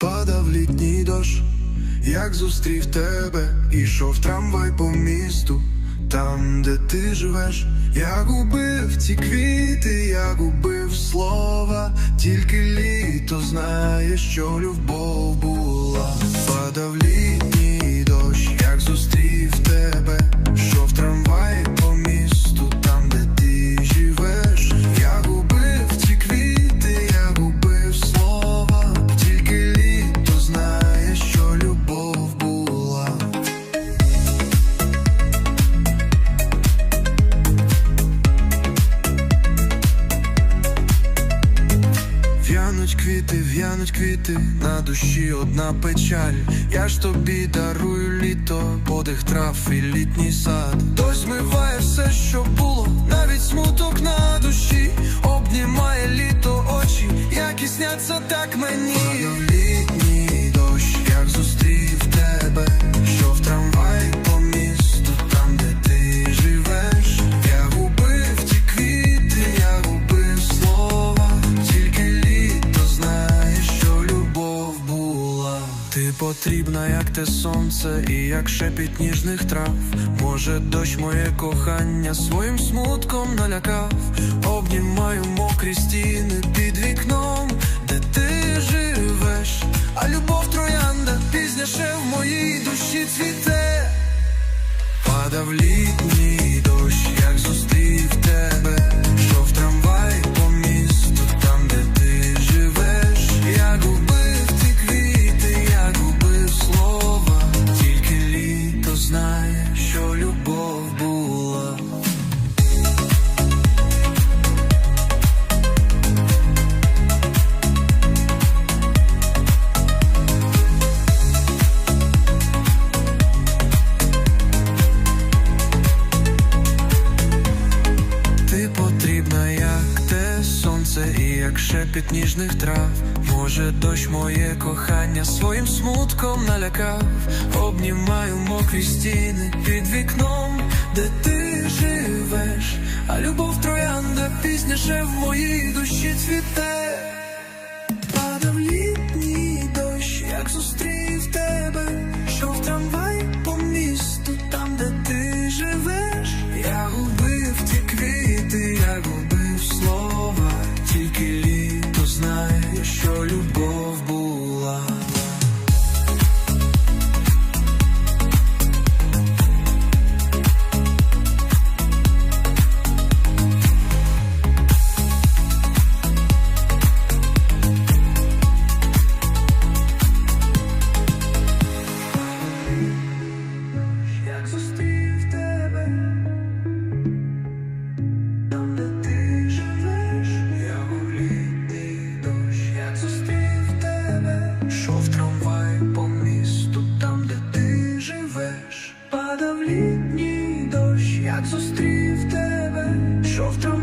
Падав літній дощ, як зустрів тебе, ішов трамвай по місту, там, де ти живеш, я губив ці квіти, я губив слова, тільки літо знає, що любов була. Падав літній В'януть квіти, в'януть квіти, на душі одна печаль. Я ж тобі дарую літо, подих трав і літній сад. Дощ змиває все, що було, навіть смуток на душі, обнімає літо очі, які сняться так мені. Ти потрібна, як те сонце, і як шепіт ніжних трав. Може, дощ моє кохання своїм смутком налякав. Обнімаю мокрі стіни під вікном, де ти живеш, а любов троянда пізніше в моїй душі цвіте. Падав літній знає, що сонце, і як шепіт ніжних трав. Може, дощ моє кохання своїм смутком налякав. Обнімаю мокрі стіни під вікном, де ти живеш, а любов троянда пізніше в моїй душі цвіте. Падав літній дощ, як зустрів тебе, що трамвай